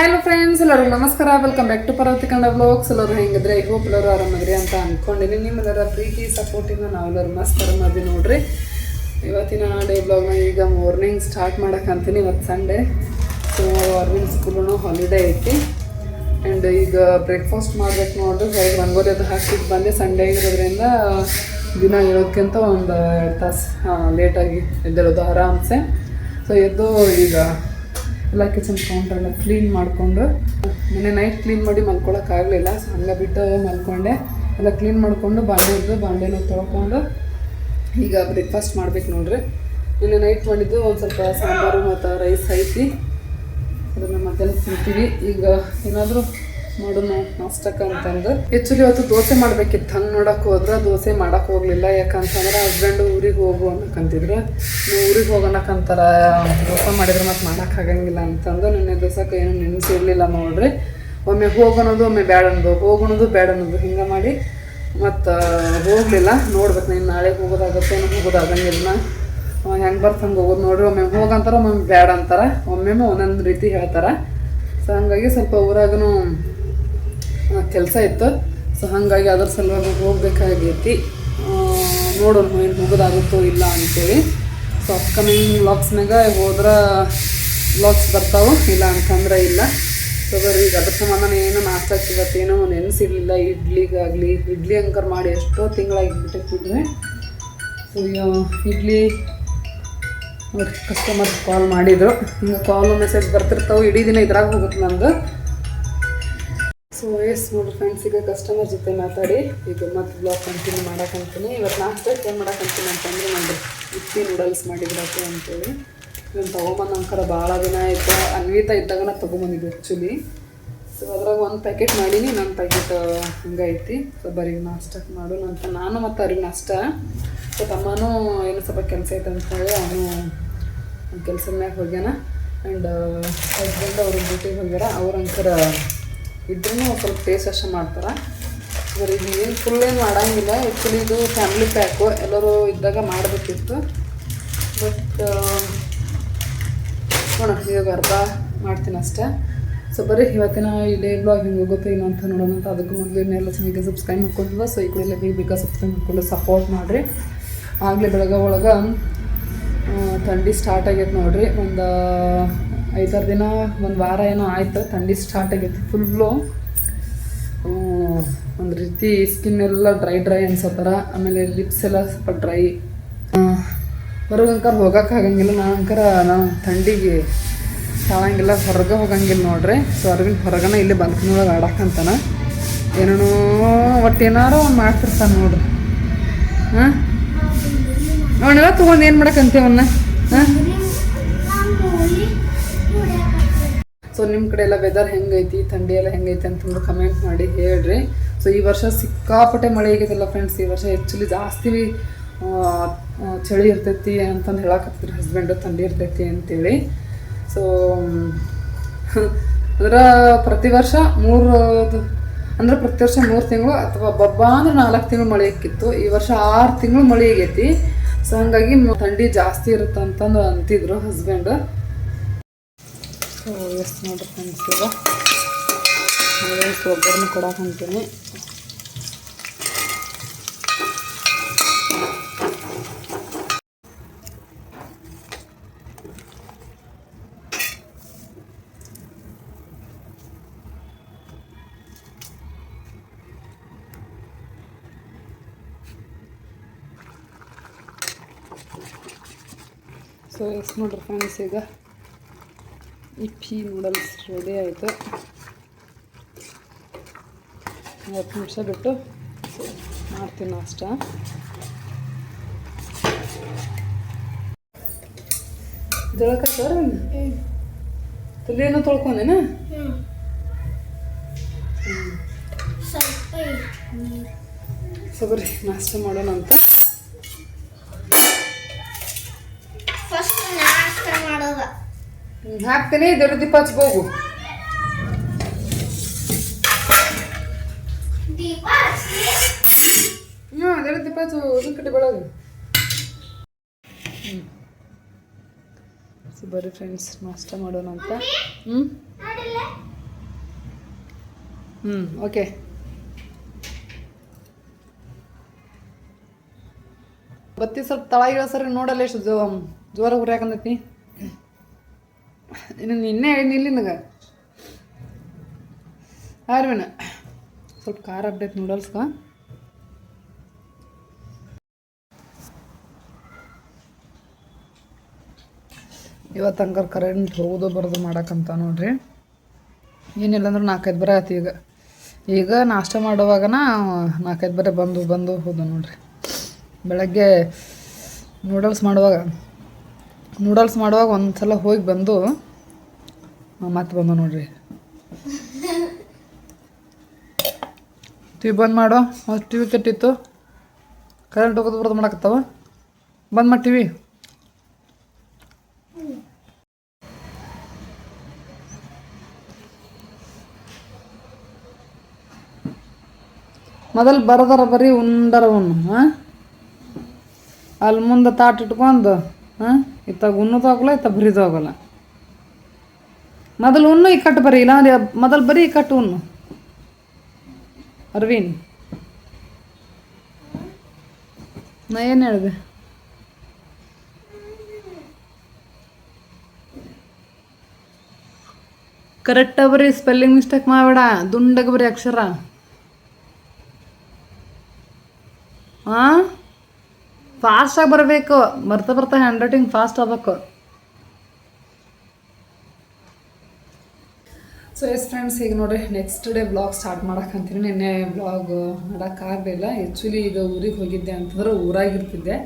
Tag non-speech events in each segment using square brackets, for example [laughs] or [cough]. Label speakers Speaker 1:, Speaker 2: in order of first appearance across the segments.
Speaker 1: Hello friends ಎಲ್ಲರೂ ನಮಸ್ಕಾರ. Welcome back to Parvati Kannada blogs ಎಲ್ಲರೂ ಹೆಂಗಿದ್ರೆ? ಐ ಹೋಪ್ ಎಲ್ಲರೂ ಆರಾಮದ್ರಿ ಅಂತ ಅಂದ್ಕೊಂಡಿನಿ ನಿಮ್ಮೆಲ್ಲರ ಪ್ರೀತಿ ಸಪೋರ್ಟಿಂದ ನಾವೆಲ್ಲರೂ ಮಸ್ತ್ ಆರಾಮದಿ ನೋಡ್ರಿ. ಇವತ್ತಿನ ಡೇ ಬ್ಲಾಗ್ನ ಈಗ ಮಾರ್ನಿಂಗ್ ಸ್ಟಾರ್ಟ್ ಮಾಡೋಕ್ಕಂತೀನಿ ಇವತ್ತು ಸಂಡೇ ಸೊ ಅರ್ವಿನ್ ಸ್ಕೂಲೂ ಹಾಲಿಡೇ ಐತಿ. ಆ್ಯಂಡ್ ಈಗ ಬ್ರೇಕ್ಫಾಸ್ಟ್ ಮಾಡ್ಬೇಕು ನೋಡ್ರಿ. ಹೊರಗೆ ರಂಗೋಲಿ ಅದು ಹಾಕಿಟ್ಟು ಬಂದೆ. ಸಂಡೇ ಇರೋದ್ರಿಂದ ದಿನ ಇರೋದಕ್ಕಿಂತ ಒಂದು ಎರಡು ತಾಸು ಲೇಟಾಗಿ ಎದ್ದಿರೋದು ಆರಾಮ್ಸೆ. ಸೊ ಎದ್ದು ಈಗ ಎಲ್ಲ ಕಿಚನ್ ಕೌಂಟರ್ ಎಲ್ಲ ಕ್ಲೀನ್ ಮಾಡಿಕೊಂಡು, ನಿನ್ನೆ ನೈಟ್ ಕ್ಲೀನ್ ಮಾಡಿ ಮಲ್ಕೊಳ್ಳೋಕ್ಕಾಗಲಿಲ್ಲ ಸೊ ಹಂಗೆ ಬಿಟ್ಟು ಮಲ್ಕೊಂಡೆ. ಎಲ್ಲ ಕ್ಲೀನ್ ಮಾಡಿಕೊಂಡು ಬಾಂಡೆ ಇದ್ದು ಬಾಂಡೆನೂ ತೊಳ್ಕೊಂಡು ಈಗ ಬ್ರೇಕ್ಫಾಸ್ಟ್ ಮಾಡ್ಬೇಕು ನೋಡ್ರಿ. ನಿನ್ನೆ ನೈಟ್ ಮಾಡಿದ್ದು ಒಂದು ಸ್ವಲ್ಪ ಸಾಂಬಾರು ಮತ್ತು ರೈಸ್ ಐತಿ. ಅದನ್ನು ಮತ್ತೆ ತಿಂತೀವಿ. ಈಗ ಏನಾದರೂ ಮಾಡೋಣ ನಾಷ್ಟಕ್ಕೆ ಅಂತಂದು. ಆ್ಯಕ್ಚುಲಿ ಇವತ್ತು ದೋಸೆ ಮಾಡ್ಬೇಕಿತ್ತು. ಹಂಗೆ ನೋಡಕ್ಕೆ ಹೋದ್ರೆ ದೋಸೆ ಮಾಡಕ್ಕೆ ಹೋಗಲಿಲ್ಲ. ಯಾಕಂತಂದ್ರೆ ಹಸ್ಬೆಂಡು ಊರಿಗೆ ಹೋಗು ಅನ್ನಕ್ಕಂತಿದ್ರು ನೀವು ಊರಿಗೆ ಹೋಗೋಣಕ್ಕಂತಾರ ದೋಸೆ ಮಾಡಿದ್ರೆ ಮತ್ತೆ ಮಾಡಕ್ಕೆ ಆಗಂಗಿಲ್ಲ ಅಂತಂದು ನಿನ್ನೆ ದೋಸಕ್ಕೆ ಏನು ನೆನೆಸಿರ್ಲಿಲ್ಲ ನೋಡ್ರಿ. ಒಮ್ಮೆ ಹೋಗೋಣದು ಒಮ್ಮೆ ಬೇಡ ಅನ್ನೋದು. ಹೋಗೋಣದು ಬೇಡ ಅನ್ನೋದು. ಹಿಂಗೆ ಮಾಡಿ ಮತ್ತು ಹೋಗಲಿಲ್ಲ. ನೋಡ್ಬೇಕು ನೀನು ನಾಳೆ ಹೋಗೋದಾಗತ್ತೆ ಹೋಗೋದಾಗಂಗಿಲ್ಲ. ಹೆಂಗೆ ಬರ್ತ ಹಂಗೆ ಹೋಗೋದು ನೋಡ್ರಿ. ಒಮ್ಮೆ ಹೋಗಂತಾರ ಒಮ್ಮೆ ಬೇಡ ಅಂತಾರ. ಒಮ್ಮೆ ಒಂದೊಂದು ರೀತಿ ಹೇಳ್ತಾರೆ. ಸೊ ಹಂಗಾಗಿ ಸ್ವಲ್ಪ ಊರಾಗೂ ಕೆಲಸ ಇತ್ತು. ಸೊ ಹಾಗಾಗಿ ಅದ್ರ ಸಲುವಾಗಿ ಹೋಗ್ಬೇಕಾಗೈತಿ. ನೋಡೋಣ ಏನು ಮುಗಿದಾಗುತ್ತೋ ಇಲ್ಲ ಅಂತೇಳಿ. ಸೊ ಅಪ್ಕಮಿಂಗ್ ವ್ಲಾಗ್ಸ್ನಾಗ ಹೋದ್ರೆ ವ್ಲಾಗ್ಸ್ ಬರ್ತಾವೆ. ಇಲ್ಲ ಅಂತಂದ್ರೆ ಇಲ್ಲ. ಸೊ ಈಗ ಅದ್ರ ಸಂಬಂಧನ ಏನೋ ನಾಷ್ಟಕ್ಕೆ ಇವತ್ತೇನೋ ನೆನೆಸಿರ್ಲಿಲ್ಲ. ಇಡ್ಲಿಗಾಗಲಿ, ಇಡ್ಲಿ ಅಂಕರ್ ಮಾಡಿ ಎಷ್ಟೋ ತಿಂಗಳಾಗಿ ಬಿಟ್ಟಿದ್ವಿ ಸೊ ಇಡ್ಲಿ ಕಸ್ಟಮರ್ ಕಾಲ್ ಮಾಡಿದ್ರು. ಹಿಂಗೆ ಕಾಲು ಮೆಸೇಜ್ ಬರ್ತಿರ್ತಾವೆ. ಇಡೀ ದಿನ ಇದ್ರಾಗ ಹೋಗುತ್ತೆ ನಂದು ಸೊ ಎಸ್ ನೋಡಿ ಫ್ರೆಂಡ್ಸ್ ಈಗ ಕಸ್ಟಮರ್ ಜೊತೆ ಮಾತಾಡಿ. ಈಗ ಮತ್ತೆ ಬ್ಲಾಗ್ ಕಂಟಿನ್ಯೂ ಮಾಡಕ್ಕಂತೀನಿ ಇವತ್ತು ನಾಷ್ಟಕ್ಕೆ ಏನು ಮಾಡಕ್ಕಂತೀನಿ ಅಂತಂದರೆ ನೋಡಿ ಇಪ್ಪಿ ನೂಡಲ್ಸ್ ಮಾಡಿದ್ರಾಕೆ ಅಂತೇಳಿ. ಇದನ್ನು ತೊಗೊಂಬಂದು ಅಂಕರ ಭಾಳ ದಿನ ಆಯಿತು. ಅನ್ವಿತ ಇದ್ದಾಗ ನಾನು ತೊಗೊಂಬಂದಿದ್ದು ಆ್ಯಕ್ಚುಲಿ ಸೊ ಅದ್ರಾಗ ಒಂದು ಪ್ಯಾಕೆಟ್ ಮಾಡೀನಿ ನನ್ನ ಪ್ಯಾಕೆಟ್ ಹಂಗೈತಿ. ಸೊ ಬರೀ ನಾಷ್ಟಕ್ಕೆ ಮಾಡೋಣ ಅಂತ ನಾನು ಮತ್ತು ಅವ್ರಿಗೆ ನಾಷ್ಟ ಸೊ ತಮ್ಮನೂ ಏನು ಸ್ವಲ್ಪ ಕೆಲಸ ಐತೆ ಅಂತ ಹೇಳಿ ಅವನು ಕೆಲಸದ ಮ್ಯಾಗ ಹೋಗ್ಯಾನ. ಆ್ಯಂಡ್ ಹಸ್ಬೆಂಡ್ ಅವ್ರ ಡ್ಯೂಟಿಗೆ ಹೋಗ್ಯಾರ. ಅವ್ರ ಅಂಕರ ಇದ್ರೂ ಸ್ವಲ್ಪ ಟೇಸ್ಟ್ ಅಷ್ಟೇ ಮಾಡ್ತಾರೆ. ಬರೀ ಏನು ಫುಲ್ ಏನು ಮಾಡಂಗಿಲ್ಲ. ಆ್ಯಕ್ಚುಲಿ ಇದು ಫ್ಯಾಮಿಲಿ ಪ್ಯಾಕು ಎಲ್ಲರೂ ಇದ್ದಾಗ ಮಾಡಬೇಕಿತ್ತು. ಬಟ್ ನೋಡೋಣ, ಇವಾಗ ಅರ್ಧ ಮಾಡ್ತೀನಿ ಅಷ್ಟೇ. ಸೊ ಬರೀ ಇವತ್ತಿನ ಡೇ ಬ್ಲಾಗ್ ಹಿಂಗೆ ಹೋಗುತ್ತೆ ಏನು ಅಂತ ನೋಡೋಣ ಅಂತ. ಅದಕ್ಕೂ ಮೊದಲು ಇನ್ನೆಲ್ಲ ಚೆನ್ನಾಗಿ ಸಬ್ಸ್ಕ್ರೈಬ್ ಮಾಡ್ಕೊಂಡಿಲ್ಲ ಸೊ ಈ ಕಡೆ ಎಲ್ಲ ಬೇಗ ಸಬ್ಸ್ಕ್ರೈಬ್ ಮಾಡ್ಕೊಂಡು ಸಪೋರ್ಟ್ ಮಾಡಿರಿ. ಆಗಲೇ ಬೆಳಗ್ಗೆ ಒಳಗೆ ಥಂಡಿ ಸ್ಟಾರ್ಟ್ ಆಗೈತೆ ನೋಡಿರಿ. ಒಂದು ಐದಾರು ದಿನ, ಒಂದು ವಾರ ಏನೋ ಆಯಿತು, ಥಂಡಿ ಸ್ಟಾರ್ಟ್ ಆಗೈತಿ ಫುಲ್ಲು ಒಂದು ರೀತಿ ಸ್ಕಿನ್ ಎಲ್ಲ ಡ್ರೈ ಡ್ರೈ ಅನ್ಸತ್ತಾರ ಆಮೇಲೆ ಲಿಪ್ಸ್ ಎಲ್ಲ ಸ್ವಲ್ಪ ಡ್ರೈ ಹೊರಗಂಕರ್ ಹೋಗಕ್ಕೆ ಆಗಂಗಿಲ್ಲ ನಾನಂಕರ ನಾವು ಥಂಡಿಗೆ ತಾಳಂಗಿಲ್ಲ, ಹೊರಗೆ ಹೋಗಂಗಿಲ್ಲ ನೋಡ್ರಿ. ಸೊ ಹೊರಗಿನ ಹೊರಗನ ಇಲ್ಲಿ ಬಲ್ಕನೊಳಗೆ ಆಡಕ್ಕಂತಾನೆ ಏನೇನೋ ಒಟ್ಟು ಏನಾರೋ ಅವ್ನು ಮಾಡ್ತಿರ್ತಾನೆ ನೋಡ್ರಿ. ಹಾಂ? ಅವನ್ನೆಲ್ಲ ತೊಗೊಂಡು ಏನು ಮಾಡಕ್ಕಂತೀವನ್ನ ಹಾಂ? ಸೊ ನಿಮ್ಮ ಕಡೆ ಎಲ್ಲ ವೆದರ್ ಹೆಂಗೈತಿ? ಥಂಡಿ ಎಲ್ಲ ಹೆಂಗೈತಿ ಅಂತಂದು ಕಮೆಂಟ್ ಮಾಡಿ ಹೇಳ್ರಿ. ಸೊ ಈ ವರ್ಷ ಸಿಕ್ಕಾಪಟ್ಟೆ ಮಳೆ ಆಗೈತಲ್ಲ ಫ್ರೆಂಡ್ಸ್ ಈ ವರ್ಷ ಆ್ಯಕ್ಚುಲಿ ಜಾಸ್ತಿ ಚಳಿ ಇರ್ತೈತಿ ಅಂತಂದು ಹೇಳಕತ್ತಿದ್ರು ಹಸ್ಬೆಂಡು ಥಂಡಿ ಇರ್ತೈತಿ ಅಂತೇಳಿ. ಸೊ ಅದರ ಪ್ರತಿ ವರ್ಷ ಮೂರು, ಅಂದ್ರೆ ಪ್ರತಿ ವರ್ಷ ಮೂರು ತಿಂಗಳು ಅಥವಾ ಬಬ್ಬ ಅಂದ್ರೆ ನಾಲ್ಕು ತಿಂಗಳು ಮಳೆ ಇಕ್ಕಿತ್ತು. ಈ ವರ್ಷ ಆರು ತಿಂಗಳು ಮಳೆ ಆಗೈತಿ. ಸೊ ಹಂಗಾಗಿ ಥಂಡಿ ಜಾಸ್ತಿ ಇರುತ್ತೆ ಅಂತಂದು ಅಂತಿದ್ರು ಹಸ್ಬೆಂಡ್ ಸೊ ಎಷ್ಟು ನೋಡ್ರಿ ಫ್ರೆಂಡ್ಸ್ ಈಗ ಒಗ್ಗರಣೆ ಕೊಡಕ್ಕೆ ಅಂತೀನಿ ಸೊ ಎಷ್ಟು ನೋಡ್ರಿ ಫ್ರೆಂಡ್ಸ್ ಈಗ. ಇಪ್ಪಿ ನೂಡಲ್ಸ್ ರೆಡಿ ಆಯಿತು. ಹತ್ತು ನಿಮಿಷ ಬಿಟ್ಟು ಮಾಡ್ತೀನಿ ನಾಷ್ಟ ತೊಳಕ ಸರ್ ತುಲಿಯನ್ನು ತೊಳ್ಕೊಂಡೇನ? ಸಬರಿ, ನಾಷ್ಟ ಮಾಡೋಣ ಅಂತ.
Speaker 2: ಫಸ್ಟ್ ನಾಷ್ಟ ಮಾಡೋದ.
Speaker 1: ಹಾಕ್ತೀನಿ ದೇವ್ರ ದೀಪ ಹಚ್ಕೋಗು ಹ್ಞೂ ದೇವ್ರ ದೀಪ ಹಚ್ಚು ಇದನ್ನ ಕಟ್ಟಿ ಬೆಳಗ್ಗೆ ಹ್ಞೂ ಬರ್ರಿ ಫ್ರೆಂಡ್ಸ್ ನಾಷ್ಟ ಮಾಡೋಣ ಅಂತ. ಹ್ಞೂ ಹ್ಞೂ ಓಕೆ ಬತ್ತಿ ಸ್ವಲ್ಪ ತಳ ಇರೋ ಸರಿ ನೋಡಲ್ಲ ಎಷ್ಟು ಜೋ ಜೋರ ಉರಿಯಾಕಂದೈತಿ ಇನ್ನು ನಿನ್ನೆ ಹೇಳಿನಿಲ್ಲ ನಿನಗೆ? ಆರ್ವಿನ ಸ್ವಲ್ಪ ಖಾರ ಅಪ್ಡೇಟ್ ನೂಡಲ್ಸ್ಕ ಇವತ್ತು ಹಂಗಾರೆ ಕರೆಂಟ್ ಹೋಗೋದು ಬರೋದು ಮಾಡಕ್ಕಂತ ನೋಡ್ರಿ. ಏನಿಲ್ಲ ಅಂದ್ರೆ ನಾಲ್ಕೈದು ಬರ ಆಯ್ತು ಈಗ. ಈಗ ನಾಷ್ಟ ಮಾಡುವಾಗನ ನಾಲ್ಕೈದು ಬರ ಬಂದು ಬಂದು ಹೋದು ನೋಡ್ರಿ. ಬೆಳಗ್ಗೆ ನೂಡಲ್ಸ್ ಮಾಡುವಾಗ ನೂಡಲ್ಸ್ ಮಾಡುವಾಗ ಒಂದು ಸಲ ಹೋಗಿ ಬಂದು ಮತ್ತೆ ಬಂದು ನೋಡ್ರಿ. ಟಿವಿ ಬಂದ್ ಮಾಡೋ? T TV ಕೆಟ್ಟಿತ್ತು. ಕರೆಂಟ್ ಹೋಗೋದು ಬರೋದು ಮಾಡಕತ್ತಾವ. ಬಂದ್ ಮಾಡಿ ಟಿವಿ ಮೊದಲು ಬರದಾರ ಬರೀ ಉಂಡರ ಉಣ್ಣು, ಹಾಂ? ಅಲ್ಲಿ ಮುಂದೆ ತಾಟ್ ಇಟ್ಕೊಂಡು, ಹಾಂ? ಇತ್ತಾಗ ಉಣ್ಣೋದು ಆಗೋಲ್ಲ ಇತ್ತ ಬರಿದು ಆಗೋಲ್ಲ ಮೊದಲು ಉಣ್ಣು, ಈ ಕಟ್ಟು ಬರೀ. ಇಲ್ಲ ಮೊದಲು ಬರೀ ಈ ಕಟ್ಟು ಉಣ್ಣು. ಅರವಿಂದ್. ನಾ ಏನು ಹೇಳಿದೆ? ಕರೆಕ್ಟಾಗಿ ಬರೀ ಸ್ಪೆಲ್ಲಿಂಗ್ ಮಿಸ್ಟೇಕ್ ಮಾಡಬೇಡ. ದುಂಡಗೆ ಬರೀ ಅಕ್ಷರ. ಹಾಂ ಫಾಸ್ಟಾಗಿ ಬರಬೇಕು. ಬರ್ತಾ ಬರ್ತಾ ಹ್ಯಾಂಡ್ ರೈಟಿಂಗ್ ಫಾಸ್ಟ್ ಆಗ್ಬೇಕು. ಸೊ ಎಸ್ ಫ್ರೆಂಡ್ಸ್ ಈಗ ನೋಡ್ರಿ ನೆಕ್ಸ್ಟ್ ಡೇ ಬ್ಲಾಗ್ ಸ್ಟಾರ್ಟ್ ಮಾಡಕ್ಕಂತೀನಿ ನಿನ್ನೆ ಬ್ಲಾಗ್ ಮಾಡೋಕ್ಕಾಗಲಿಲ್ಲ. ಆ್ಯಕ್ಚುಲಿ ಈಗ ಊರಿಗೆ ಹೋಗಿದ್ದೆ ಅಂತಂದ್ರೆ ಊರಾಗಿರ್ತಿದ್ದೆ.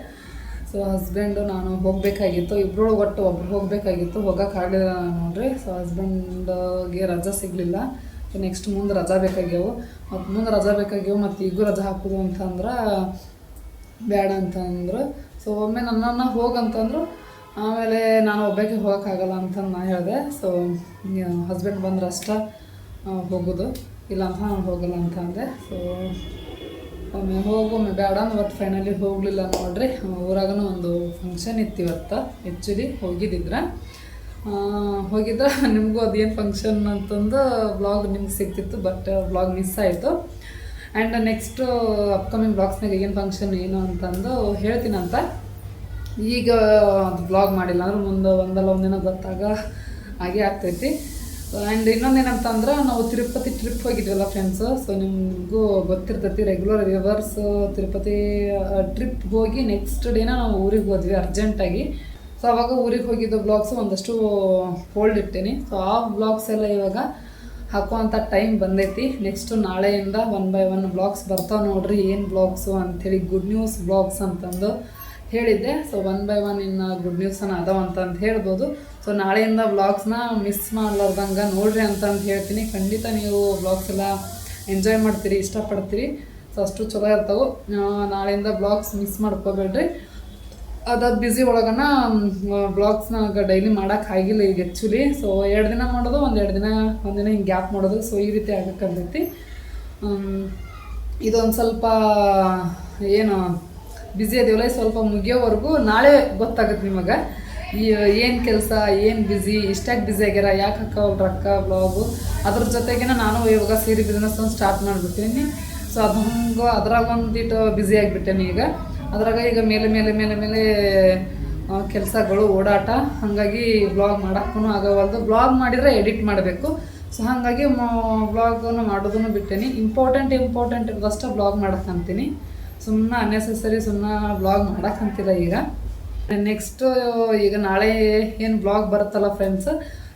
Speaker 1: ಸೊ ಹಸ್ಬೆಂಡು ನಾನು ಹೋಗಬೇಕಾಗಿತ್ತು. ಇಬ್ಬರು ಒಟ್ಟು ಒಬ್ರು ಹೋಗಬೇಕಾಗಿತ್ತು. ಹೋಗೋಕ್ಕಾಗಲಿಲ್ಲ ನೋಡ್ರಿ. ಸೊ ಹಸ್ಬೆಂಡ್ಗೆ ರಜಾ ಸಿಗಲಿಲ್ಲ. ಸೊ ನೆಕ್ಸ್ಟ್ ಮುಂದೆ ರಜಾ ಬೇಕಾಗ್ಯವು. ಮತ್ತು ಮುಂದೆ ರಜಾ ಬೇಕಾಗ್ಯವು, ಮತ್ತು ಈಗೂ ರಜಾ ಹಾಕೋದು ಅಂತಂದ್ರೆ ಬೇಡ ಅಂತಂದ್ರು. ಸೊ ಒಮ್ಮೆ ನನ್ನನ್ನು ಹೋಗಂತಂದ್ರು ಆಮೇಲೆ ನಾನು ಒಬ್ಬಕ್ಕೆ ಹೋಗೋಕ್ಕಾಗಲ್ಲ ಅಂತ ನಾನು ಹೇಳಿದೆ. ಸೊ ಹಸ್ಬೆಂಡ್ ಬಂದ್ರೆ ಅಷ್ಟೇ ಹೋಗೋದು. ಇಲ್ಲ ಅಂತ ನಾನು ಹೋಗಲ್ಲ ಅಂತ ಅಂದೆ. ಸೊ ಒಮ್ಮೆ ಹೋಗು, ಒಮ್ಮೆ ಬೇಡ ಇವತ್ತು ಫೈನಲಿ ಹೋಗಲಿಲ್ಲ ನೋಡ್ರಿ. ಊರಾಗನೂ ಒಂದು ಫಂಕ್ಷನ್ ಇತ್ತು ಇವತ್ತು ಆ್ಯಕ್ಚುಲಿ ಹೋಗಿದ್ದಿದ್ರೆ ಹೋಗಿದ್ರೆ, ನಿಮಗೂ ಅದೇನು ಫಂಕ್ಷನ್ ಅಂತಂದು ಬ್ಲಾಗ್ ನಿಮ್ಗೆ ಸಿಗ್ತಿತ್ತು ಬಟ್ ಬ್ಲಾಗ್ ಮಿಸ್ ಆಯಿತು. ಆ್ಯಂಡ್ ನೆಕ್ಸ್ಟು ಅಪ್ಕಮಿಂಗ್ ಬ್ಲಾಗ್ಸ್ನಾಗ ಏನು ಫಂಕ್ಷನ್ ಏನು ಅಂತಂದು ಹೇಳ್ತೀನಂತ. ಈಗ ಬ್ಲಾಗ್ ಮಾಡಿಲ್ಲ ಅಂದ್ರೆ ಮುಂದೆ ಒಂದಲ್ಲ ಒಂದಿನ ಗೊತ್ತಾಗ ಹಾಗೆ ಆಗ್ತೈತಿ. ಆ್ಯಂಡ್ ಇನ್ನೊಂದೇನಂತಂದ್ರೆ ನಾವು ತಿರುಪತಿ ಟ್ರಿಪ್ ಹೋಗಿದ್ವಲ್ಲ ಫ್ರೆಂಡ್ಸು ಸೊ ನಿಮಗೂ ಗೊತ್ತಿರ್ತೈತಿ ರೆಗ್ಯುಲರ್ ವ್ಯೂವರ್ಸ್ ತಿರುಪತಿ ಟ್ರಿಪ್ ಹೋಗಿ ನೆಕ್ಸ್ಟ್ ಡೇನ ನಾವು ಊರಿಗೆ ಹೋದ್ವಿ ಅರ್ಜೆಂಟಾಗಿ ಸೊ ಅವಾಗ ಊರಿಗೆ ಹೋಗಿದ್ದ ಬ್ಲಾಗ್ಸು ಒಂದಷ್ಟು ಹೋಲ್ಡ್ ಇಟ್ಟೇನಿ. ಸೊ ಆ ಬ್ಲಾಗ್ಸ್ ಎಲ್ಲ ಇವಾಗ ಹಾಕುವಂಥ ಟೈಮ್ ಬಂದೈತಿ. ನೆಕ್ಸ್ಟು ನಾಳೆಯಿಂದ ಒನ್ ಬೈ ಒನ್ ಬ್ಲಾಗ್ಸ್ ಬರ್ತಾವೆ ನೋಡ್ರಿ, ಏನು ಬ್ಲಾಗ್ಸು ಅಂಥೇಳಿ ಗುಡ್ ನ್ಯೂಸ್ ಬ್ಲಾಗ್ಸ್ ಅಂತಂದು. ಹೇಳಿದ್ದೆ. ಸೊ ಒನ್ ಬೈ ಒನ್ ಇನ್ನು ಗುಡ್ ನ್ಯೂಸನ್ನ ಅದಾವ ಅಂತಂದು ಹೇಳ್ಬೋದು. ಸೊ ನಾಳೆಯಿಂದ ವ್ಲಾಗ್ಸ್ನ ಮಿಸ್ ಮಾಡ್ಲಾರ್ದಂಗೆ ನೋಡ್ರಿ ಅಂತಂದು ಹೇಳ್ತೀನಿ. ಖಂಡಿತ ನೀವು ವ್ಲಾಗ್ಸ್ ಎಲ್ಲ ಎಂಜಾಯ್ ಮಾಡ್ತೀರಿ, ಇಷ್ಟಪಡ್ತೀರಿ. ಸೊ ಅಷ್ಟು ಚಲೋ ಇರ್ತವೆ. ನಾಳೆಯಿಂದ ಬ್ಲಾಗ್ಸ್ ಮಿಸ್ ಮಾಡ್ಕೋಬೇಡ್ರಿ. ಅದಾದ ಬ್ಯುಸಿ ಒಳಗನ ಬ್ಲಾಗ್ಸ್ನ ಡೈಲಿ ಮಾಡೋಕೆ ಆಗಿಲ್ಲ ಈಗ ಆ್ಯಕ್ಚುಲಿ ಸೊ ಎರಡು ದಿನ ಮಾಡೋದು, ಒಂದು ಎರಡು ದಿನ ಒಂದಿನ ಹಿಂಗೆ ಗ್ಯಾಪ್ ಮಾಡೋದು. ಸೊ ಈ ರೀತಿ ಆಗಕ್ಕಂತೈತಿ ಇದೊಂದು ಸ್ವಲ್ಪ, ಏನು ಬ್ಯುಸಿ ಅದೇವಲ್ಲ ಸ್ವಲ್ಪ ಮುಗಿಯೋವರೆಗೂ ನಾಳೆ ಗೊತ್ತಾಗುತ್ತೆ ನಿಮಗೆ. ಈ, ಏನು ಕೆಲಸ, ಏನು ಬ್ಯುಸಿ ಇಷ್ಟಾಗಿ ಬ್ಯುಸಿ ಆಗ್ಯಾರ, ಯಾಕೆ ಹಾಕವಲ್ ರೊಕ್ಕ ಬ್ಲಾಗು ಅದ್ರ ಜೊತೆಗಿನ ನಾನು ಇವಾಗ ಸೀರೆ ಬಿಸ್ನೆಸ್ ಒಂದು ಸ್ಟಾರ್ಟ್ ಮಾಡಿಬಿಟ್ಟಿನಿ ಸೊ ಅದು ಹಂಗೆ ಅದ್ರಾಗ ಒಂದಿಟ್ಟು ಬ್ಯುಸಿ ಆಗಿಬಿಟ್ಟೇನೆ ಈಗ. ಅದ್ರಾಗ ಈಗ ಮೇಲೆ ಮೇಲೆ ಮೇಲೆ ಮೇಲೆ ಕೆಲಸಗಳು, ಓಡಾಟ, ಹಾಗಾಗಿ ಬ್ಲಾಗ್ ಮಾಡೋಕ್ಕೂ ಆಗವಲ್ದು. ಬ್ಲಾಗ್ ಮಾಡಿದರೆ ಎಡಿಟ್ ಮಾಡಬೇಕು. ಸೊ ಹಾಗಾಗಿ ಬ್ಲಾಗನ್ನು ಮಾಡೋದನ್ನು ಬಿಟ್ಟೇನಿ. ಇಂಪಾರ್ಟೆಂಟ್ ಇಂಪಾರ್ಟೆಂಟ್ ಇರೋದಷ್ಟೇ ಬ್ಲಾಗ್ ಮಾಡಕ್ಕಂತೀನಿ ಸುಮ್ಮನೆ ಅನ್ನೆಸೆಸರಿ ಸುಮ್ಮನೆ ಬ್ಲಾಗ್ ಮಾಡಕ್ಕಂತಿಲ್ಲ ಈಗ. ನೆಕ್ಸ್ಟ್ ಈಗ ನಾಳೆ ಏನು ಬ್ಲಾಗ್ ಬರುತ್ತಲ್ಲ ಫ್ರೆಂಡ್ಸ್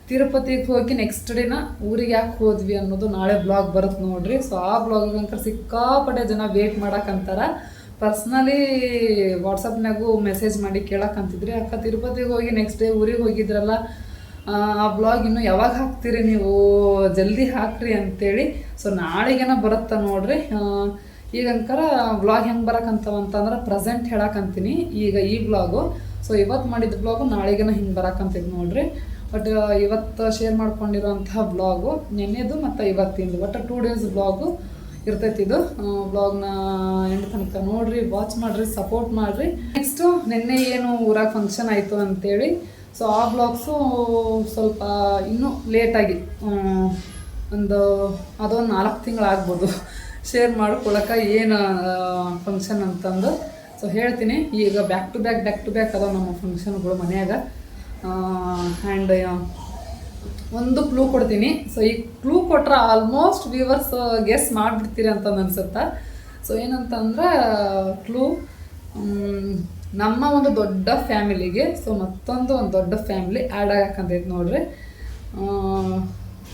Speaker 1: ತಿರುಪತಿಗೆ ಹೋಗಿ ನೆಕ್ಸ್ಟ್ ಡೇನ ಊರಿಗೆ ಯಾಕೆ ಹೋದ್ವಿ ಅನ್ನೋದು ನಾಳೆ ಬ್ಲಾಗ್ ಬರುತ್ತೆ ನೋಡ್ರಿ. ಸೊ ಆ ಬ್ಲಾಗಂಕರ್ ಸಿಕ್ಕಾಪಟ್ಟೆ ಜನ ವೇಟ್ ಮಾಡಕ್ಕಂತಾರ ಪರ್ಸ್ನಲಿ ವಾಟ್ಸಪ್ನಾಗೂ ಮೆಸೇಜ್ ಮಾಡಿ ಕೇಳಕ್ಕಂತಿದ್ರಿ ಅಕ್ಕ ತಿರುಪತಿಗೆ ಹೋಗಿ ನೆಕ್ಸ್ಟ್ ಡೇ ಊರಿಗೆ ಹೋಗಿದ್ರಲ್ಲ ಆ, ಬ್ಲಾಗ್ ಇನ್ನು ಯಾವಾಗ ಹಾಕ್ತೀರಿ ನೀವು? ಜಲ್ದಿ ಹಾಕ್ರಿ ಅಂತೇಳಿ. ಸೊ ನಾಳೆಗೇನ ಬರುತ್ತ ನೋಡ್ರಿ. ಈಗಂಕರ ಬ್ಲಾಗ್ ಹೆಂಗೆ ಬರಕಂತವ ಅಂತಂದ್ರೆ ಪ್ರೆಸೆಂಟ್ ಹೇಳಕ್ಕಂತೀನಿ ಈಗ ಈ ಬ್ಲಾಗು ಸೊ ಇವತ್ತು ಮಾಡಿದ ಬ್ಲಾಗು ನಾಳೆಗೇನ ಹಿಂಗೆ ಬರಕಂತಿದ್ ನೋಡ್ರಿ. ಬಟ್ ಇವತ್ತು ಶೇರ್ ಮಾಡ್ಕೊಂಡಿರೋಂತಹ ಬ್ಲಾಗು ನೆನ್ನೆದು ಮತ್ತು ಇವತ್ತಿಂದು. ಒಟ್ಟು ಟೂ ಡೇಸ್ ಬ್ಲಾಗು ಇರ್ತೈತಿ ಇದು. ಬ್ಲಾಗ್ನ ಎಂಡ್ ತನಕ ನೋಡ್ರಿ ವಾಚ್ ಮಾಡ್ರಿ ಸಪೋರ್ಟ್ ಮಾಡ್ರಿ. ನೆಕ್ಸ್ಟು ನಿನ್ನೆ ಏನು ಊರಾಗ ಫಂಕ್ಷನ್ ಆಯಿತು ಅಂತೇಳಿ ಸೊ ಆ ಬ್ಲಾಗ್ಸು ಸ್ವಲ್ಪ ಇನ್ನೂ ಲೇಟಾಗಿ ಒಂದು ಅದೊಂದು ನಾಲ್ಕು ತಿಂಗಳಾಗ್ಬೋದು ಶೇರ್ ಮಾಡ್ಕೊಳಕ್ಕೆ ಏನು ಫಂಕ್ಷನ್ ಅಂತಂದು ಸೊ ಹೇಳ್ತೀನಿ. ಈಗ back to back back to back ಅದಾವ ನಮ್ಮ ಫಂಕ್ಷನ್ಗಳು ಮನೆಯಾಗ. ಆ್ಯಂಡ್ ಒಂದು ಕ್ಲೂ ಕೊಡ್ತೀನಿ. ಸೊ ಈ ಕ್ಲೂ ಕೊಟ್ರೆ ಆಲ್ಮೋಸ್ಟ್ ವ್ಯೂವರ್ಸ್ ಗೆಸ್ ಮಾಡಿಬಿಡ್ತೀರಿ ಅಂತ ಅನ್ಸುತ್ತೆ. ಸೊ ಏನಂತಂದ್ರೆ ಕ್ಲೂ ನಮ್ಮ ಒಂದು ದೊಡ್ಡ ಫ್ಯಾಮಿಲಿಗೆ ಸೊ ಮತ್ತೊಂದು ಒಂದು ದೊಡ್ಡ ಫ್ಯಾಮಿಲಿ ಆ್ಯಡ್ ಆಗಕ್ಕಂತೈತೆ ನೋಡ್ರಿ.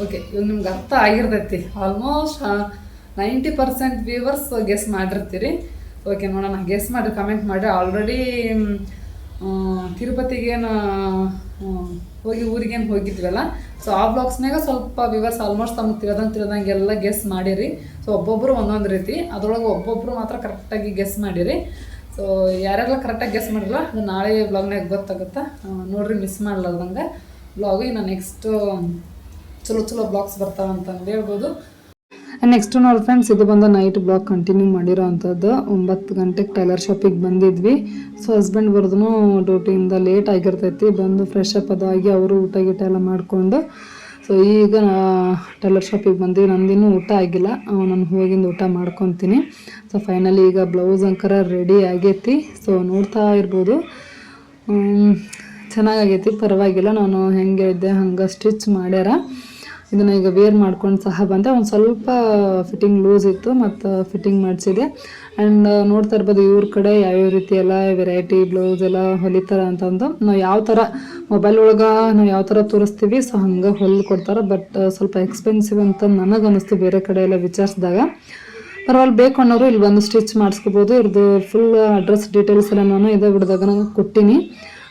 Speaker 1: ಓಕೆ ಇವಾಗ ನಿಮ್ಗೆ ಅರ್ಥ ಆಗಿರ್ತೈತಿ. Almost ninety percent viewers guess ಮಾಡಿರ್ತೀರಿ. Okay ನೋಡೋಣ. ಗೆಸ್ ಮಾಡಿ ಕಮೆಂಟ್ ಮಾಡಿ. ಆಲ್ರೆಡಿ ತಿರುಪತಿಗೇನು ಹೋಗಿ ಊರಿಗೇನು ಹೋಗಿದ್ವಲ್ಲ ಸೊ ಆ ಬ್ಲಾಗ್ಸ್ನಾಗ ಸ್ವಲ್ಪ ವ್ಯೂವರ್ಸ್ ಆಲ್ಮೋಸ್ಟ್ ತಮಗೆ ತಿಳ್ದಂಗೆ ಎಲ್ಲ ಗೆಸ್ ಮಾಡಿರಿ. ಸೊ ಒಬ್ಬೊಬ್ಬರು ಒಂದೊಂದು ರೀತಿ. ಅದರೊಳಗೆ ಒಬ್ಬೊಬ್ಬರು ಮಾತ್ರ ಕರೆಕ್ಟಾಗಿ ಗೆಸ್ ಮಾಡಿರಿ. ಸೊ ಯಾರೆಲ್ಲ ಕರೆಕ್ಟಾಗಿ ಗೆಸ್ ಮಾಡಿರಲ್ಲ, ಅದು ನಾಳೆ ಬ್ಲಾಗ್ನಾಗ ಗೊತ್ತಾಗುತ್ತೆ? ನೋಡ್ರಿ ಮಿಸ್ ಮಾಡಲಾರ್ದಂಗೆ. ಬ್ಲಾಗು ಇನ್ನು ನೆಕ್ಸ್ಟು ಚಲೋ ಚಲೋ ಬ್ಲಾಗ್ಸ್ ಬರ್ತಾವಂತಂದು ಹೇಳ್ಬೋದು. ನೆಕ್ಸ್ಟ್ ನೋಡಿ ಫ್ರೆಂಡ್ಸ್ ಇದು ಬಂದು ನೈಟ್ ಬ್ಲಾಕ್ ಕಂಟಿನ್ಯೂ ಮಾಡಿರೋ ಅಂಥದ್ದು ಒಂಬತ್ತು ಗಂಟೆಗೆ ಟೈಲರ್ ಶಾಪಿಗೆ ಬಂದಿದ್ವಿ. ಸೊ ಹಸ್ಬೆಂಡ್ ಬರ್ದು ಡ್ಯೂಟಿಯಿಂದ ಲೇಟ್ ಆಗಿರ್ತೈತಿ. ಬಂದು ಫ್ರೆಶ್ ಅಪ್ ಅದಾಗಿ ಅವರು ಊಟ ಗೀಟ ಎಲ್ಲ ಮಾಡಿಕೊಂಡು. ಸೊ ಈಗ ಟೈಲರ್ ಶಾಪಿಗೆ ಬಂದು ನಂದಿನೂ ಊಟ ಆಗಿಲ್ಲ. ನಾನು ಹೋಗಿಂದ ಊಟ ಮಾಡ್ಕೊತೀನಿ. ಸೊ ಫೈನಲಿ ಈಗ ಬ್ಲೌಸ್ ಅಂಕರ ರೆಡಿ ಆಗೈತಿ. ಸೊ ನೋಡ್ತಾ ಇರ್ಬೋದು. ಚೆನ್ನಾಗಾಗೈತಿ ಪರವಾಗಿಲ್ಲ. ನಾನು ಹೆಂಗೆ ಇದ್ದೆ ಹಂಗೆ ಸ್ಟಿಚ್ ಮಾಡ್ಯಾರ. ಇದನ್ನು ಈಗ ವೇರ್ ಮಾಡ್ಕೊಂಡು ಸಹ ಬಂದೆ. ಒಂದು ಸ್ವಲ್ಪ ಫಿಟ್ಟಿಂಗ್ ಲೂಸ್ ಇತ್ತು, ಮತ್ತು ಫಿಟ್ಟಿಂಗ್ ಮಾಡಿಸಿದೆ. ಆ್ಯಂಡ್ ನೋಡ್ತಾ ಇರ್ಬೋದು ಇವ್ರ ಕಡೆ ಯಾವ್ಯಾವ ರೀತಿ ಎಲ್ಲ ವೆರೈಟಿ ಬ್ಲೌಸ್ ಎಲ್ಲ ಹೊಲಿತಾರ ಅಂತಂದು. ನಾವು ಯಾವ ಥರ ಮೊಬೈಲ್ ಒಳಗೆ ನಾವು ಯಾವ ಥರ ತೋರಿಸ್ತೀವಿ, ಸೊ ಹಂಗೆ ಹೊಲ್ದು ಕೊಡ್ತಾರೆ. ಬಟ್ ಸ್ವಲ್ಪ ಎಕ್ಸ್ಪೆನ್ಸಿವ್ ಅಂತ ನನಗೆ ಅನ್ನಿಸ್ತು ಬೇರೆ ಕಡೆ ಎಲ್ಲ ವಿಚಾರಿಸಿದಾಗ. ಪರವಾಗಿ ಬೇಕು ಅನ್ನೋರು ಇಲ್ಲಿ ಬಂದು ಸ್ಟಿಚ್ ಮಾಡಿಸ್ಕೋಬೋದು. ಇವ್ರದ್ದು ಫುಲ್ ಅಡ್ರೆಸ್ ಡೀಟೇಲ್ಸ್ ಎಲ್ಲ ನಾನು ಇದೇ ಬಿಡಿದಾಗ ಕೊಟ್ಟಿನಿ.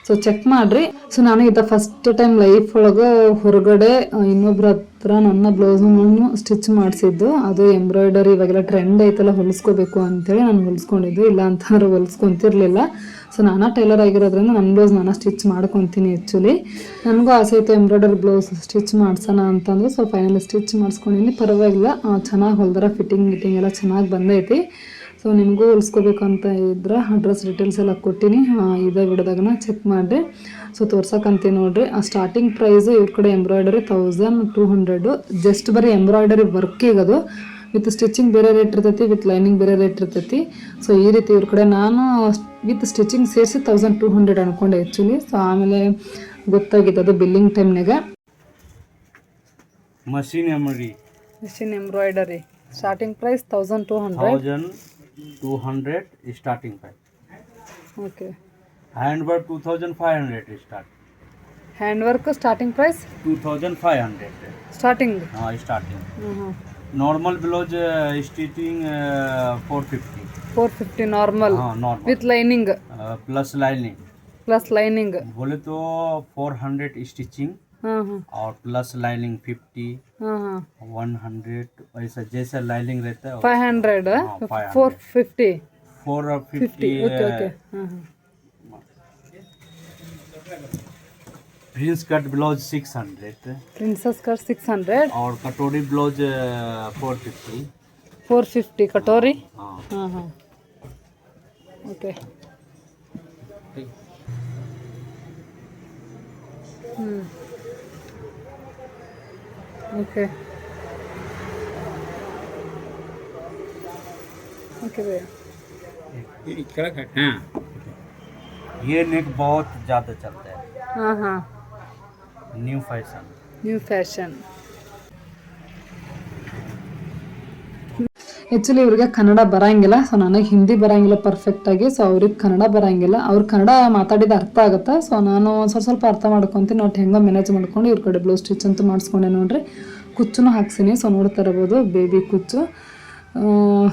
Speaker 1: ಸೊ ಚೆಕ್ ಮಾಡ್ರಿ. ಸೊ ನಾನು ಇದ ಫಸ್ಟ್ ಟೈಮ್ ಲೈಫ್ ಒಳಗೆ ಹೊರಗಡೆ ಇನ್ನೊಬ್ರ ಹತ್ರ ನನ್ನ ಬ್ಲೌಸ್ ನಾನು ಸ್ಟಿಚ್ ಮಾಡಿಸಿದ್ದು. ಅದು ಎಂಬ್ರಾಯ್ಡರಿ ಇವಾಗೆಲ್ಲ ಟ್ರೆಂಡ್ ಐತಲ್ಲ, ಹೊಲಿಸ್ಕೋಬೇಕು ಅಂತೇಳಿ ನಾನು ಹೊಲಿಸ್ಕೊಂಡಿದ್ದು. ಇಲ್ಲ ಅಂತಂದ್ರೆ ಹೊಲಿಸ್ಕೊಂತಿರ್ಲಿಲ್ಲ. ಸೊ ನಾನಾ ಟೈಲರ್ ಆಗಿರೋದ್ರಿಂದ ನನ್ನ ಬ್ಲೌಸ್ ನಾನು ಸ್ಟಿಚ್ ಮಾಡ್ಕೊತೀನಿ ಆ್ಯಕ್ಚುಲಿ ನನಗೂ ಆಸೆ ಇತ್ತು ಎಂಬ್ರಾಯ್ಡರಿ ಬ್ಲೌಸ್ ಸ್ಟಿಚ್ ಮಾಡ್ಸೋಣ ಅಂತಂದ್ರೆ. ಸೊ ಫೈನಲಿ ಸ್ಟಿಚ್ ಮಾಡಿಸ್ಕೊಂಡಿನಿ. ಪರವಾಗಿಲ್ಲ ಚೆನ್ನಾಗಿ ಹೊಲ್ದಾರ ಫಿಟ್ಟಿಂಗ್ ಗಿಟ್ಟಿಂಗ್ ಎಲ್ಲ ಚೆನ್ನಾಗಿ ಬಂದೈತಿ. ಸೊ ನಿಮಗೂ ಹೊಲಿಸ್ಕೋಬೇಕು ಅಂತ ಇದ್ರೆ ಅಡ್ರೆಸ್ ಡೀಟೇಲ್ಸ್ ಎಲ್ಲ ಕೊಟ್ಟಿನಿ. ಇದೆ ವಿಡಿಯೋದಾಗನ ಚೆಕ್ ಮಾಡಿರಿ ಸೊ ತೋರ್ಸಕ್ಕಂತ ನೋಡ್ರಿ. ಆ ಸ್ಟಾರ್ಟಿಂಗ್ ಪ್ರೈಸು ಇವ್ರ ಕಡೆ embroidery thousand two hundred just ಬರೀ ಎಂಬ್ರಾಯ್ಡರಿ ವರ್ಕಿಗೆ ಅದು ವಿತ್ ಸ್ಟಿಚಿಂಗ್ ಬೇರೆ ರೇಟ್ ಇರ್ತೈತಿ ವಿತ್ ಲೈನಿಂಗ್ ಬೇರೆ ರೇಟ್ ಇರ್ತೈತಿ. ಸೊ ಈ ರೀತಿ ಇವ್ರ ಕಡೆ ನಾನು ವಿತ್ ಸ್ಟಿಚಿಂಗ್ ಸೇರಿಸಿ ತೌಸಂಡ್ ಟೂ ಹಂಡ್ರೆಡ್ ಅನ್ಕೊಂಡೆ ಆ್ಯಕ್ಚುಲಿ ಸೊ ಆಮೇಲೆ ಗೊತ್ತಾಗಿತ್ತು ಅದು ಬಿಲ್ಲಿಂಗ್ ಟೈಮ್ನಾಗ machine embroidery starting price thousand two hundred
Speaker 3: two hundred starting
Speaker 1: price okay two thousand
Speaker 3: five hundred start handwork
Speaker 1: का
Speaker 3: starting price
Speaker 1: two thousand
Speaker 3: five hundred starting हाँ starting normal blouse
Speaker 1: stitching four fifty
Speaker 3: four fifty
Speaker 1: normal with
Speaker 3: lining plus lining
Speaker 1: plus lining
Speaker 3: बोले तो four hundred stitching और plus lining fifty one hundred ऐसा जैसा lining रहता है
Speaker 1: five hundred
Speaker 3: four fifty
Speaker 1: four fifty
Speaker 3: prince cut blouse six hundred
Speaker 1: princess cut six hundred
Speaker 3: और कटोरी blouse four fifty
Speaker 1: four fifty कटोरी? Okay hmm. ओके ओके
Speaker 3: भैया। ये नेट बहुत ज़्यादा चलता है।
Speaker 1: हाँ हाँ।
Speaker 3: New fashion
Speaker 1: new fashion actually ಇವ್ರಿಗೆ ಕನ್ನಡ ಬರಂಗಿಲ್ಲ. ಸೊ ನನಗೆ ಹಿಂದಿ ಬರಂಗಿಲ್ಲ ಪರ್ಫೆಕ್ಟಾಗಿ ಸೊ ಅವ್ರಿಗೆ ಕನ್ನಡ ಬರಂಗಿಲ್ಲ. ಅವ್ರು ಕನ್ನಡ ಮಾತಾಡಿದ ಅರ್ಥ ಆಗುತ್ತೆ. ಸೊ ನಾನು ಸ್ವಲ್ಪ ಸ್ವಲ್ಪ ಅರ್ಥ ಮಾಡ್ಕೊತೀನಿ. ನೋಡಿ ಹೆಂಗೋ ಮ್ಯಾನೇಜ್ ಮಾಡ್ಕೊಂಡು ಇವ್ರ ಕಡೆ ಬ್ಲೌಸ್ ಸ್ಟಿಚ್ ಅಂತೂ ಮಾಡಿಸ್ಕೊಂಡೆ ನೋಡ್ರಿ. ಕುಚ್ಚುನು ಹಾಕ್ಸಿನಿ. ಸೊ ನೋಡ್ತಾ ಇರ್ಬೋದು. ಬೇಬಿ ಕುಚ್ಚು.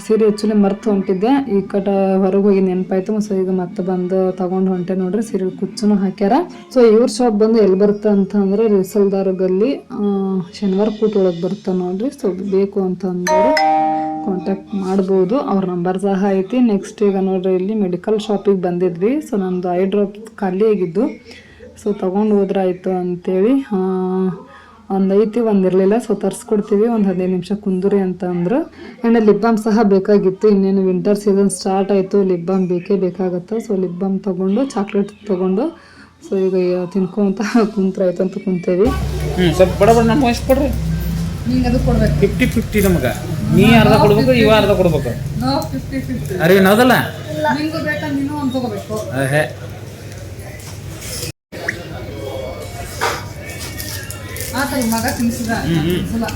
Speaker 1: ಸೀರೆ ಆ್ಯಕ್ಚುಲಿ ಮರ್ತು ಹೊಂಟಿದ್ದೆ. ಈ ಕಡೆ ಹೊರಗೆ ಹೋಗಿ ನೆನಪಾಯ್ತು. ಸೊ ಈಗ ಮತ್ತೆ ಬಂದು ತಗೊಂಡು ಹೊಂಟೆ ನೋಡ್ರಿ. ಸೀರೆ ಕುಚ್ಚುನು ಹಾಕ್ಯಾರ. ಸೊ ಇವ್ರ ಶಾಪ್ ಬಂದು ಎಲ್ಲಿ ಬರುತ್ತೆ ಅಂತಂದ್ರೆ ರಿಸಲ್ದಾರ್ಗಲ್ಲಿ ಶನಿವಾರ ಕೂಟ ಒಳಗೆ ಬರುತ್ತೆ ನೋಡ್ರಿ. ಸೊ ಬೇಕು ಅಂತಂದ್ರೆ ಕಾಂಟ್ಯಾಕ್ಟ್ ಮಾಡ್ಬೋದು. ಅವ್ರ ನಂಬರ್ ಸಹ ಐತಿ. ನೆಕ್ಸ್ಟ್ ಈಗ ನೋಡ್ರಿ ಇಲ್ಲಿ ಮೆಡಿಕಲ್ ಶಾಪಿಗೆ ಬಂದಿದ್ವಿ. ಸೊ ನಮ್ಮದು ಐ ಡ್ರಾಪ್ ಖಾಲಿ ಆಗಿದ್ದು. ಸೊ ತೊಗೊಂಡು ಹೋದ್ರೆ ಆಯಿತು ಅಂತೇಳಿ. ಒಂದು ಐತಿ ಒಂದು ಇರಲಿಲ್ಲ. ಸೊ ತರಿಸ್ಕೊಡ್ತೀವಿ. ಒಂದು ಹದಿನೈದು ನಿಮಿಷ ಕುಂದುರಿ ಅಂತ ಅಂದರು. ಆ್ಯಂಡ್ ಲಿಪ್ ಬಾಮ್ ಸಹ ಬೇಕಾಗಿತ್ತು. ಇನ್ನೇನು ವಿಂಟರ್ ಸೀಸನ್ ಸ್ಟಾರ್ಟ್ ಆಯಿತು. ಲಿಪ್ ಬಾಮ್ ಬೇಕೇ ಬೇಕಾಗುತ್ತೆ. ಸೊ ಲಿಪ್ ಬಾಮ್ ತೊಗೊಂಡು ಚಾಕ್ಲೇಟ್ ತೊಗೊಂಡು ಸೊ ಈಗ ತಿನ್ಕೊಂತ [laughs] ಕುಂತ್ರಾಯ್ತು ಅಂತ ಕುಂತೇವಿ.
Speaker 4: ಹ್ಞೂ ಸ್ವಲ್ಪ ಬಡ ಬಡ ನಮ್ಗೆ ಎಷ್ಟು ಕೊಡ್ರಿ.
Speaker 1: ನಿಮ್ಗೆ ಅದು ಕೊಡ್ಬೇಕು.
Speaker 4: ಫಿಫ್ಟಿ ಫಿಫ್ಟಿ ನಮಗೆ. ನೀ ಅರ್ಧ ಕೊಡ್ಬೇಕು ಇವ ಅರ್ಧ ಕೊಡ್ಬೇಕು.
Speaker 1: ನೋ ಹೌದಲ್ಲ ಹ್ಮ್
Speaker 4: ಹೇ
Speaker 1: ಮಗ ತಿನ್ಸಿದ. ತಿನ್ಸಲ್ಲ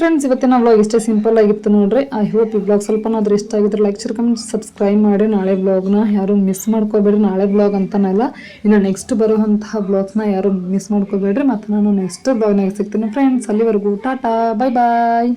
Speaker 1: ಫ್ರೆಂಡ್ಸ್ ಇವತ್ತಿನ ವ್ಲಾಗ್ ಇಷ್ಟೇ ಸಿಂಪಲ್ ಆಗಿತ್ತು ನೋಡ್ರಿ. ಐ ಹೋಪ್ ಈ ಬ್ಲಾಗ್ ಸ್ವಲ್ಪನಾದ್ರೂ ಇಷ್ಟ ಆಗಿದ್ರೆ ಲೈಕ್ ಶೇರ್ ಕಮೆಂಟ್ ಸಬ್ಸ್ಕ್ರೈಬ್ ಮಾಡಿ. ನಾಳೆ ಬ್ಲಾಗ್ನ ಯಾರು ಮಿಸ್ ಮಾಡ್ಕೋಬೇಡ್ರಿ. ನಾಳೆ ಬ್ಲಾಗ್ ಅಂತಾನಲ್ಲ. ಇನ್ನು ನೆಕ್ಸ್ಟ್ ಬರುವಂತಹ ಬ್ಲಾಗ್ಸ್ನ ಯಾರು ಮಿಸ್ ಮಾಡ್ಕೋಬೇಡ್ರಿ. ಮತ್ತು ನಾನು ನೆಕ್ಸ್ಟ್ ಬ್ಲಾಗ್ನಾಗ ಸಿಗ್ತೀನಿ ಫ್ರೆಂಡ್ಸ್ ಅಲ್ಲಿವರೆಗೂ ಟಾಟಾ ಬಾಯ್ ಬಾಯ್